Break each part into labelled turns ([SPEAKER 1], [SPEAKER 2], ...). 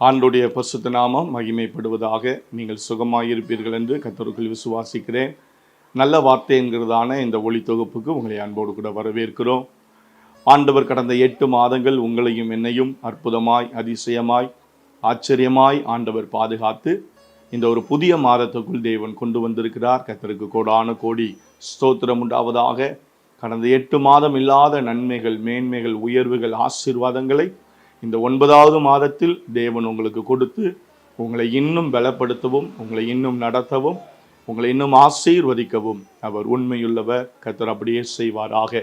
[SPEAKER 1] ஆண்டுடைய பசுத்த நாமம் மகிமைப்படுவதாக நீங்கள் சுகமாயிருப்பீர்கள் என்று கத்தருக்குள் விசுவாசிக்கிறேன். நல்ல வார்த்தை என்கிறதான இந்த ஒளி தொகுப்புக்கு உங்களை அன்போடு கூட வரவேற்கிறோம். ஆண்டவர் கடந்த எட்டு மாதங்கள் உங்களையும் என்னையும் அற்புதமாய் அதிசயமாய் ஆச்சரியமாய் ஆண்டவர் பாதுகாத்து இந்த ஒரு புதிய மாதத்துக்குள் தேவன் கொண்டு வந்திருக்கிறார். கத்தருக்கு கோடான கோடி ஸ்தோத்திரம் உண்டாவதாக கடந்த எட்டு மாதம் இல்லாத நன்மைகள் மேன்மைகள் உயர்வுகள் ஆசீர்வாதங்களை இந்த ஒன்பதாவது மாதத்தில் தேவன் உங்களுக்கு கொடுத்து உங்களை இன்னும் பலப்படுத்தவும் உங்களை இன்னும் நடத்தவும் உங்களை இன்னும் ஆசீர்வதிக்கவும். அவர் உண்மையுள்ளவர் கத்தர் அப்படியே செய்வாராக.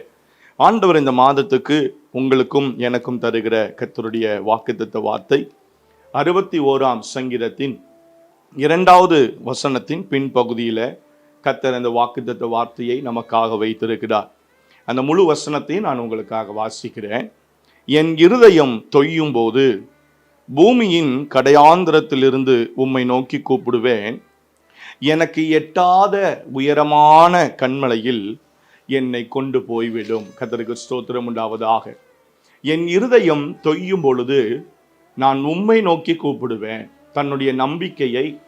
[SPEAKER 1] ஆண்டவர் இந்த மாதத்துக்கு உங்களுக்கும் எனக்கும் தருகிற கத்தருடைய வாக்குத்தத்த வார்த்தை அறுபத்தி ஓராம் சங்கீதத்தின் இரண்டாவது வசனத்தின் பின்பகுதியில் கத்தர் அந்த வாக்குத்தத்த வார்த்தையை நமக்காக வைத்திருக்கிறார். அந்த முழு வசனத்தை நான் உங்களுக்காக வாசிக்கிறேன். என் இருதயம் தொய்யும் போது பூமியின் கடையாந்திரத்திலிருந்து உம்மை நோக்கி கூப்பிடுவேன். எனக்கு எட்டாத உயரமான கண்மலையில் என்னை கொண்டு போய்விடும். கத்தருக்கு ஸ்தோத்திரம் உண்டாவதாக. என் இருதயம் தொய்யும் பொழுது நான் உம்மை நோக்கி கூப்பிடுவேன். தன்னுடைய நம்பிக்கையை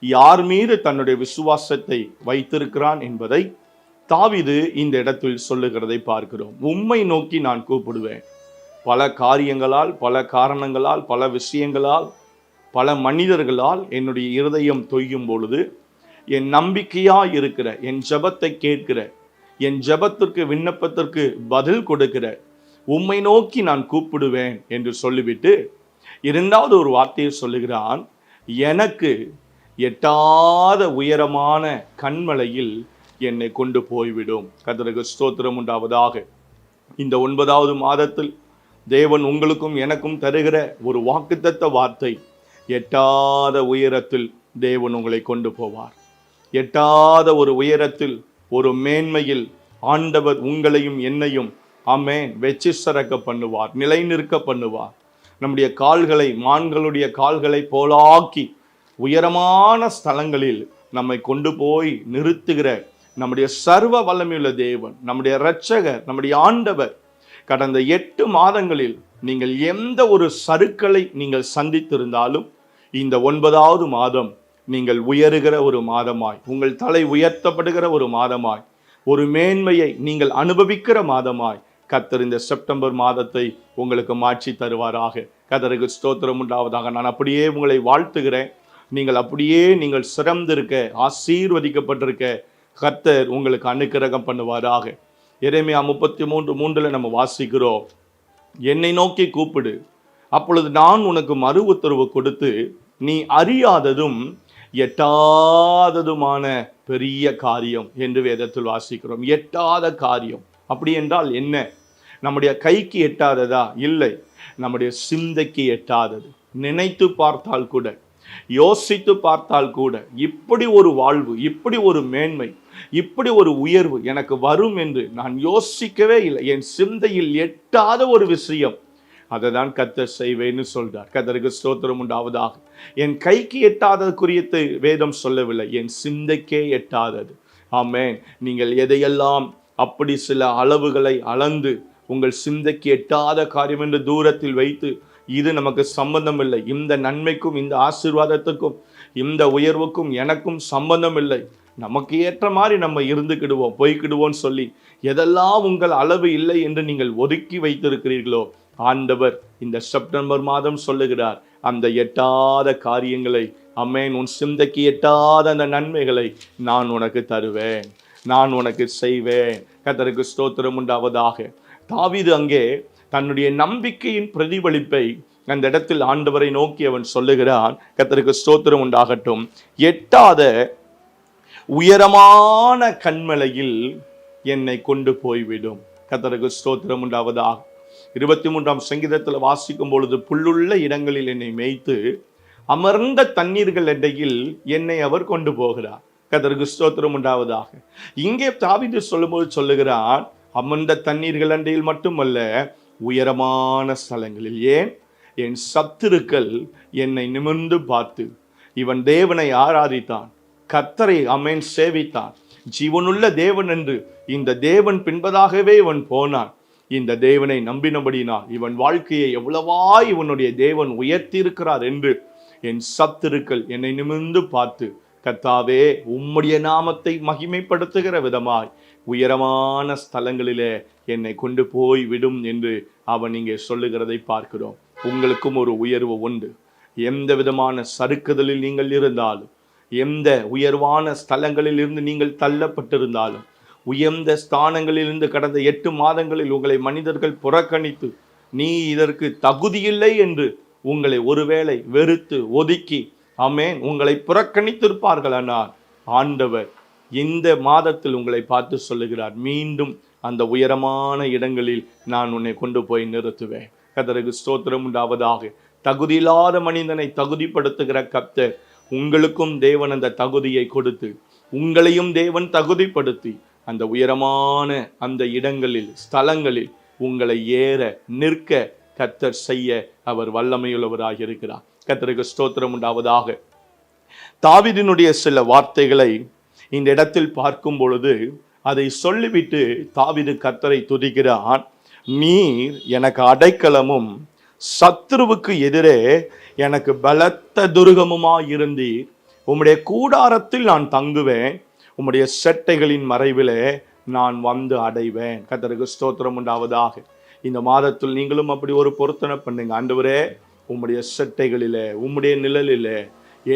[SPEAKER 1] யார் மீது தன்னுடைய விசுவாசத்தை வைத்திருக்கிறான் என்பதை தாவிது இந்த இடத்தில் சொல்லுகிறதை பார்க்கிறோம். உம்மை நோக்கி நான் கூப்பிடுவேன். பல காரியங்களால் பல காரணங்களால் பல விஷயங்களால் பல மனிதர்களால் என்னுடைய இருதயம் தொய்யும் பொழுது என் நம்பிக்கையாக இருக்கிற என் ஜபத்தை கேட்கிற என் ஜெபத்திற்கு விண்ணப்பத்திற்கு பதில் கொடுக்கிற உம்மை நோக்கி நான் கூப்பிடுவேன் என்று சொல்லிவிட்டு இரண்டாவது ஒரு வார்த்தையை சொல்லுகிறான் எனக்கு எட்டாத உயரமான கண்மலையில் என்னை கொண்டு போய்விடும். கதிரக ஸ்தோத்திரம் உண்டாவதாக. இந்த ஒன்பதாவது மாதத்தில் தேவன் உங்களுக்கும் எனக்கும் தருகிற ஒரு வாக்குத்தத்த வார்த்தை. எட்டாத உயரத்தில் தேவன் உங்களை கொண்டு போவார். எட்டாத ஒரு உயரத்தில் ஒரு மேன்மையில் ஆண்டவர் உங்களையும் என்னையும் ஆமென் வெச்சி சிறக்க பண்ணுவார் நிலை நிற்க பண்ணுவார். நம்முடைய கால்களை மான்களுடைய கால்களை போலாக்கி உயரமான ஸ்தலங்களில் நம்மை கொண்டு போய் நிறுத்துகிற நம்முடைய சர்வ வல்லமையுள்ள தேவன் நம்முடைய இரட்சகர் நம்முடைய ஆண்டவர் கடந்த எட்டு மாதங்களில் நீங்கள் எந்த ஒரு சருக்களை நீங்கள் சந்தித்திருந்தாலும் இந்த ஒன்பதாவது மாதம் நீங்கள் உயருகிற ஒரு மாதமாய் உங்கள் தலை உயர்த்தப்படுகிற ஒரு மாதமாய் ஒரு மேன்மையை நீங்கள் அனுபவிக்கிற மாதமாய் கத்தர் இந்த செப்டம்பர் மாதத்தை உங்களுக்கு மாற்றி தருவாராக. கத்தருக்கு ஸ்தோத்திரம் உண்டாவதாக. நான் அப்படியே உங்களை வாழ்த்துகிறேன். நீங்கள் அப்படியே நீங்கள் சிறந்திருக்க ஆசீர்வதிக்கப்பட்டிருக்க கத்தர் உங்களுக்கு அனுக்கிரகம் பண்ணுவாராக. எரேமியா முப்பத்தி மூன்று மூன்றில் நம்ம வாசிக்கிறோம். என்னை நோக்கி கூப்பிடு. அப்பொழுது நான் உனக்கு மறு உத்தரவு கொடுத்து நீ அறியாததும் எட்டாததுமான பெரிய காரியம் என்று வேதத்தில் வாசிக்கிறோம். எட்டாத காரியம். அப்படி என்றால் என்ன? நம்முடைய கைக்கு எட்டாததா? இல்லை. நம்முடைய சிந்தைக்கு எட்டாதது. நினைத்து பார்த்தால் கூட யோசித்து பார்த்தால் கூட இப்படி ஒரு வாழ்வு இப்படி ஒரு மேன்மை இப்படி ஒரு உயர்வு எனக்கு வரும் என்று நான் யோசிக்கவே இல்லை. என் சிந்தையில் எட்டாத ஒரு விஷயம் அதை தான் கத்தர் செய்வேன்னு சொல்றார். கத்தருக்கு ஸ்தோத்திரம் உண்டாவதாக. என் கைக்கு எட்டாதது குறித்து வேதம் சொல்லவில்லை என் சிந்தைக்கே எட்டாதது. ஆமேன். நீங்கள் எதையெல்லாம் அப்படி சில அளவுகளை அளந்து உங்கள் சிந்தைக்கு எட்டாத காரியம் என்று தூரத்தில் வைத்து இது நமக்கு சம்பந்தம் இல்லை இந்த நன்மைக்கும் இந்த ஆசீர்வாதத்துக்கும் இந்த உயர்வுக்கும் எனக்கும் சம்பந்தம் இல்லை நமக்கு ஏற்ற மாதிரி நம்ம இருந்துக்கிடுவோம் போய்க்கிடுவோம்னு சொல்லி எதெல்லாம் உங்கள் அளவு இல்லை என்று நீங்கள் ஒதுக்கி வைத்திருக்கிறீர்களோ ஆண்டவர் இந்த செப்டம்பர் மாதம் சொல்லுகிறார் அந்த எட்டாத காரியங்களை அம்மேன் உன் சிந்தைக்கு எட்டாத அந்த நன்மைகளை நான் உனக்கு தருவேன். நான் உனக்கு செய்வேன். கத்தருக்கு ஸ்தோத்திரம் உண்டாவதாக. தாவிது அங்கே தன்னுடைய நம்பிக்கையின் பிரதிபலிப்பை அந்த இடத்தில் ஆண்டவரை நோக்கி அவன் சொல்லுகிறான். கத்தருக்கு ஸ்தோத்திரம் உண்டாகட்டும். எட்டாத உயரமான கண்மலையில் என்னை கொண்டு போய்விடும். கத்தருக்கு ஸ்தோத்திரம் உண்டாவதாக. இருபத்தி மூன்றாம் சங்கீதத்தில் வாசிக்கும் பொழுது புல்லுள்ள இடங்களில் என்னை மேய்த்து அமர்ந்த தண்ணீர்கள் இடையில் என்னை அவர் கொண்டு போகிறார். கதற்கு ஸ்தோத்திரம் உண்டாவதாக. இங்கே தாவிது சொல்லும்போது சொல்லுகிறான் அமர்ந்த தண்ணீர்கள் அண்டையில் மட்டுமல்ல உயரமான ஸ்தலங்களில். ஏன்? என் சத்துருக்கள் என்னை நிமிர்ந்து பார்த்து இவன் தேவனை ஆராதித்தான் கத்தரை அமேன் சேவித்தான். ஜீவனுள்ள தேவன் என்று இந்த தேவன் பின்பதாகவே இவன் போனான். இந்த தேவனை நம்பினபடினால் இவன் வாழ்க்கையை எவ்வளவாய் இவனுடைய தேவன் உயர்த்தியிருக்கிறார் என்று என் சத்துருக்கள் என்னை நிமிர்ந்து பார்த்து கத்தாவே உம்முடைய நாமத்தை மகிமைப்படுத்துகிற விதமாய் உயரமான ஸ்தலங்களிலே என்னை கொண்டு போய் விடும் என்று அவன் இங்கே சொல்லுகிறதை பார்க்கிறோம். உங்களுக்கும் ஒரு உயர்வு உண்டு. எந்த விதமான சறுக்குதலில் நீங்கள் இருந்தாலும் எந்த உயர்வான ஸ்தலங்களில் இருந்து நீங்கள் தள்ளப்பட்டிருந்தாலும் உயர்ந்த ஸ்தானங்களிலிருந்து கடந்த எட்டு மாதங்களில் உங்களை மனிதர்கள் புறக்கணித்து நீ இதற்கு தகுதியில்லை என்று உங்களை ஒருவேளை வெறுத்து ஒதுக்கி அமேன் உங்களை புறக்கணித்திருப்பார்கள் ஆனால் ஆண்டவர் இந்த மாதத்தில் உங்களை பார்த்து சொல்லுகிறார் மீண்டும் அந்த உயரமான இடங்களில் நான் உன்னை கொண்டு போய் நிறுத்துவேன். கதருக்கு ஸ்தோத்திரம் உண்டாவதாக. தகுதியில்லாத மனிதனை தகுதிப்படுத்துகிற கத்தர் உங்களுக்கும் தேவன் அந்த தகுதியை கொடுத்து உங்களையும் தேவன் தகுதிப்படுத்தி அந்த உயரமான அந்த இடங்களில் ஸ்தலங்களில் உங்களை ஏற நிற்க கத்தர் செய்ய அவர் வல்லமையுள்ளவராக இருக்கிறார். கத்தருக்கு ஸ்தோத்திரம் உண்டாவதாக. தாவிதினுடைய சில வார்த்தைகளை இந்த இடத்தில் பார்க்கும் பொழுது அதை சொல்லிவிட்டு தாவிது கத்தரை துதிக்கிறான் நீர் எனக்கு அடைக்கலமும் சத்ருவுக்கு எதிரே எனக்கு பலத்த துருகமுமாய் இருந்தீர். உம்முடைய கூடாரத்தில் நான் தங்குவேன். உம்முடைய செட்டைகளின் மறைவிலே நான் வந்து அடைவேன். கத்தருக்கு ஸ்தோத்திரம் உண்டாவதாக. இந்த மாதத்தில் நீங்களும் அப்படி ஒரு பொருத்தனை பண்ணுங்க. ஆண்டவரே உம்முடைய செட்டைகளிலே உம்முடைய நிழலிலே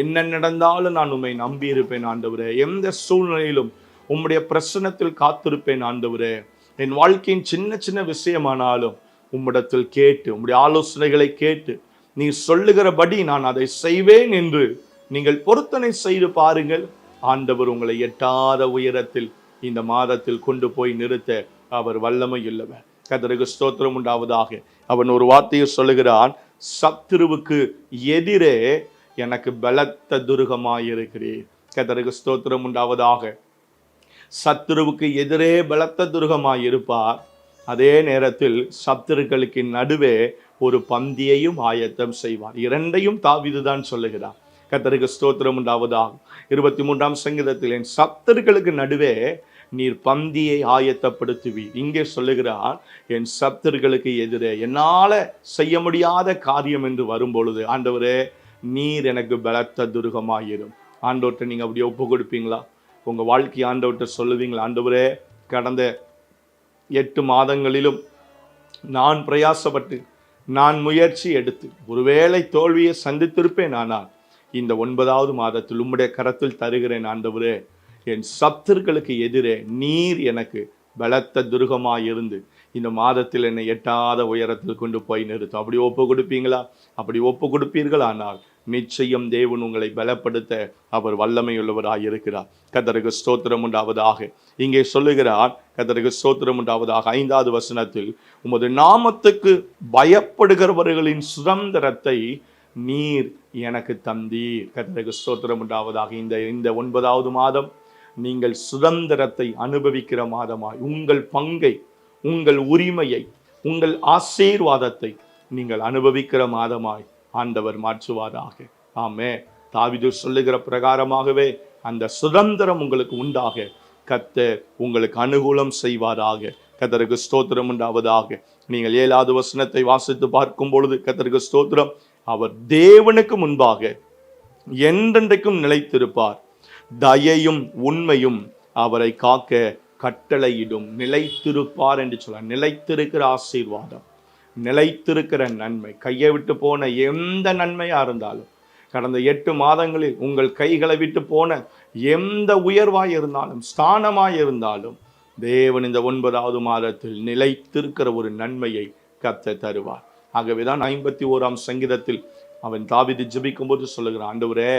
[SPEAKER 1] என்ன நடந்தாலும் நான் உம்மை நம்பி இருப்பேன் ஆண்டவரே. எந்த சூழ்நிலையிலும் உம்முடைய பிரசனத்தில் காத்திருப்பேன் ஆண்டவரே. என் வாழ்க்கையின் சின்ன சின்ன விஷயமானாலும் உம்மிடத்தில் கேட்டு உம்முடைய ஆலோசனைகளை கேட்டு நீ சொல்லுகிறபடி நான் அதை செய்வேன் என்று நீங்கள் பொருத்தனை செய்து பாருங்கள். ஆண்டவர் உங்களை எட்டாத உயரத்தில் இந்த மாதத்தில் கொண்டு போய் நிறுத்த அவர் வல்லமை இல்லவர் கதருக்கு ஸ்தோத்திரம் உண்டாவதாக. அவன் ஒரு வார்த்தையை சொல்லுகிறான் சத்துருவுக்கு எதிரே எனக்கு பலத்த துருகமாயிருக்கிறீர். கத்தருக்கு ஸ்தோத்திரம் உண்டாவதாக. சத்துருவுக்கு எதிரே பலத்த துருகமாய் இருப்பார் அதே நேரத்தில் சத்துருக்களுக்கு நடுவே ஒரு பந்தியையும் ஆயத்தம் செய்வார். இரண்டையும் தாவிதுதான் சொல்லுகிறார். கத்தருக்கு ஸ்தோத்திரம் உண்டாவதாகும் இருபத்தி மூன்றாம் சங்கீதத்தில் என் சத்தர்களுக்கு நடுவே நீர் பந்தியை ஆயத்தப்படுத்துவீர். இங்கே சொல்லுகிறார் என் சத்தர்களுக்கு எதிரே. என்னால் செய்ய முடியாத காரியம் என்று வரும்பொழுது ஆண்டவரே நீர் எனக்கு பலத்த துருகமாயிரும். ஆண்டவர்கிட்ட நீங்கள் அப்படியே ஒப்பு கொடுப்பீங்களா உங்கள் வாழ்க்கை ஆண்டவர்கிட்ட சொல்லுவீங்களா? ஆண்டவரே கடந்த எட்டு மாதங்களிலும் நான் பிரயாசப்பட்டு நான் முயற்சி எடுத்து ஒருவேளை தோல்வியை சந்தித்திருப்பேன் ஆனால் இந்த ஒன்பதாவது மாதத்தில் உம்முடைய கரத்தில் தருகிறேன் ஆண்டவரே என் சத்துருக்களுக்கு எதிரே நீர் எனக்கு பலத்த துருகமாக இருந்து இந்த மாதத்தில் என்னை எட்டாத உயரத்தில் கொண்டு போய் நிறுத்தும் அப்படி ஒப்பு கொடுப்பீங்களா அப்படி ஒப்பு கொடுப்பீர்களானால் நிச்சயம் தேவன் உங்களை பலப்படுத்த அவர் வல்லமையுள்ளவராக இருக்கிறார். கதருக்கு ஸ்தோத்திரம் உண்டாவதாக. இங்கே சொல்லுகிறார் கதருக்கு ஸ்தோத்திரம் உண்டாவதாக. ஐந்தாவது வசனத்தில் உமது நாமத்துக்கு பயப்படுகிறவர்களின் சுதந்திரத்தை நீர் எனக்கு தந்தீர். கத்தருக்கு ஸ்தோத்திரம் உண்டாவதாக. இந்த இந்த ஒன்பதாவது மாதம் நீங்கள் சுதந்திரத்தை அனுபவிக்கிற மாதமாய் உங்கள் பங்கை உங்கள் உரிமையை உங்கள் ஆசீர்வாதத்தை நீங்கள் அனுபவிக்கிற மாதமாய் ஆண்டவர் மாற்றுவாராக. ஆமே தாவிது சொல்லுகிற பிரகாரமாகவே அந்த சுதந்திரம் உங்களுக்கு உண்டாக. கத்த உங்களுக்கு அனுகூலம் செய்வாராக. கத்தருக்கு ஸ்தோத்திரம் உண்டாவதாக. நீங்கள் ஏழாவது வசனத்தை வாசித்து பார்க்கும் பொழுது கத்தருக்கு ஸ்தோத்திரம். அவர் தேவனுக்கு முன்பாக என்றென்றைக்கும் நிலைத்திருப்பார். தயையும் உண்மையும் அவரை காக்க கட்டளையிடும். நிலைத்திருப்பார் என்று சொல்ல நிலைத்திருக்கிற ஆசீர்வாதம். நிலைத்திருக்கிற நன்மை கையை விட்டு போன எந்த நன்மையாக இருந்தாலும் கடந்த எட்டு மாதங்களில் உங்கள் கைகளை விட்டு போன எந்த உயர்வாய் இருந்தாலும் ஸ்தானமாய் இருந்தாலும் தேவன் இந்த ஒன்பதாவது மாதத்தில் நிலைத்திருக்கிற ஒரு நன்மையை கத்த தருவார். ஆகவே தான் ஐம்பத்தி ஓராம் சங்கீதத்தில் அவன் தாவிதி ஜபிக்கும் போது சொல்லுகிறான் ஆண்டவரே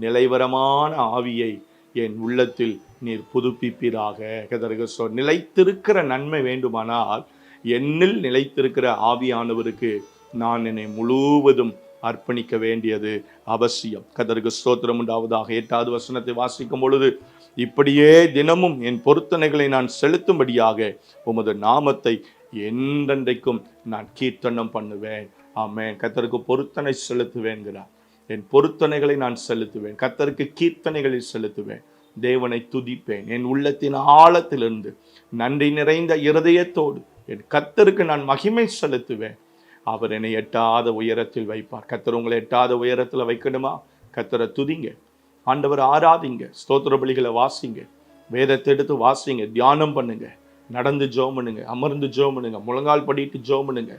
[SPEAKER 1] நிலைவரமான ஆவியை என் உள்ளத்தில் நீர் புதுப்பிப்பீராக. கதருக்கு சொல் நிலைத்திருக்கிற நன்மை வேண்டுமானால் என்னில் நிலைத்திருக்கிற ஆவியானவருக்கு நான் என்னை முழுவதும் அர்ப்பணிக்க வேண்டியது அவசியம். கதருக்கு ஸ்தோத்திரம் உண்டாவதாக. எட்டாவது வசனத்தை வாசிக்கும் பொழுது இப்படியே தினமும் என் பொருத்தனைகளை நான் செலுத்தும்படியாக உமது நாமத்தை என்றென்றைக்கும் நான் கீர்த்தனம் பண்ணுவேன். ஆமென். கத்தருக்கு பொருத்தனை செலுத்துவேன்கிறார். என் பொருத்தனைகளை நான் செலுத்துவேன். கத்தருக்கு கீர்த்தனைகளை செலுத்துவேன். தேவனை துதிப்பேன். என் உள்ளத்தின் ஆழத்திலிருந்து நன்றி நிறைந்த இருதயத்தோடு என் கத்தருக்கு நான் மகிமை செலுத்துவேன். அவர் என்னை எட்டாத உயரத்தில் வைப்பார். கத்தர் உங்களை எட்டாத உயரத்தில் வைக்கணுமா? கத்தரை துதிங்க. ஆண்டவர் ஆராதிங்க. ஸ்தோத்திர பலிகளை வாசிங்க. வேதத்தை எடுத்து வாசிங்க. தியானம் பண்ணுங்க. நடந்து ஜோம் பண்ணுங்க அமர்ந்து ஜோம் பண்ணுங்க முழங்கால் படிட்டு ஜோம் பண்ணுங்க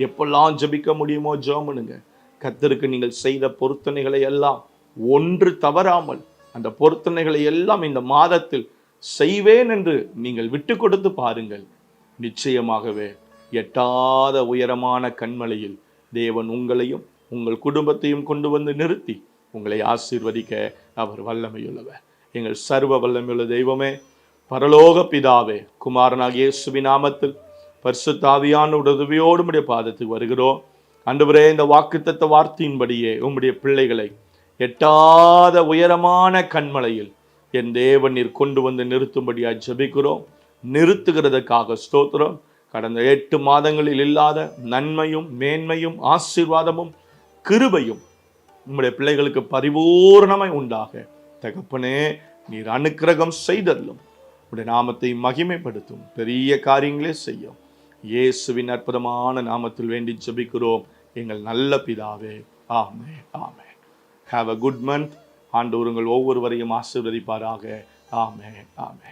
[SPEAKER 1] எப்பெல்லாம் ஜெபிக்க முடியுமோ ஜோம் பண்ணுங்க கத்தருக்கு நீங்கள் செய்த பொருத்தனைகளை எல்லாம் ஒன்று தவறாமல் அந்த பொருத்தனைகளை எல்லாம் இந்த மாதத்தில் செய்வேன் என்று நீங்கள் விட்டு கொடுத்து பாருங்கள். நிச்சயமாகவே எட்டாத உயரமான கண்மலையில் தேவன் உங்களையும் உங்கள் குடும்பத்தையும் கொண்டு வந்து நிறுத்தி உங்களை ஆசீர்வதிக்க அவர் வல்லமையுள்ளவர். எங்கள் சர்வ வல்லமையுள்ள தெய்வமே பரலோக பிதாவே குமாரனாக இயேசுவின் நாமத்தில் பரிசுத்தாவியான உதவியோடு உடைய பாதத்துக்கு வருகிறோம். அன்றுவரே இந்த வாக்குத்தத்த வார்த்தையின்படியே உம்முடைய பிள்ளைகளை எட்டாத உயரமான கண்மலையில் என் தேவன் நீர் கொண்டு வந்து நிறுத்தும்படியாக ஜபிக்கிறோம். நிறுத்துகிறதுக்காக ஸ்தோத்திரம். கடந்த எட்டு மாதங்களில் இல்லாத நன்மையும் மேன்மையும் ஆசீர்வாதமும் கிருபையும் உங்களுடைய பிள்ளைகளுக்கு பரிபூர்ணமாய் உண்டாக. தகப்பனே நீர் அனுக்கிரகம் செய்தல்லும் உடைய நாமத்தை மகிமைப்படுத்தும். பெரிய காரியங்களே செய்யும். இயேசுவின் அற்புதமான நாமத்தில் வேண்டி ஜபிக்கிறோம். எங்கள் நல்ல பிதாவே ஆமே ஆமே ஹாவ் அ குட் மந்த் ஆண்டு உங்கள் ஒவ்வொருவரையும் ஆசீர்வதிப்பாராக. ஆமே ஆமே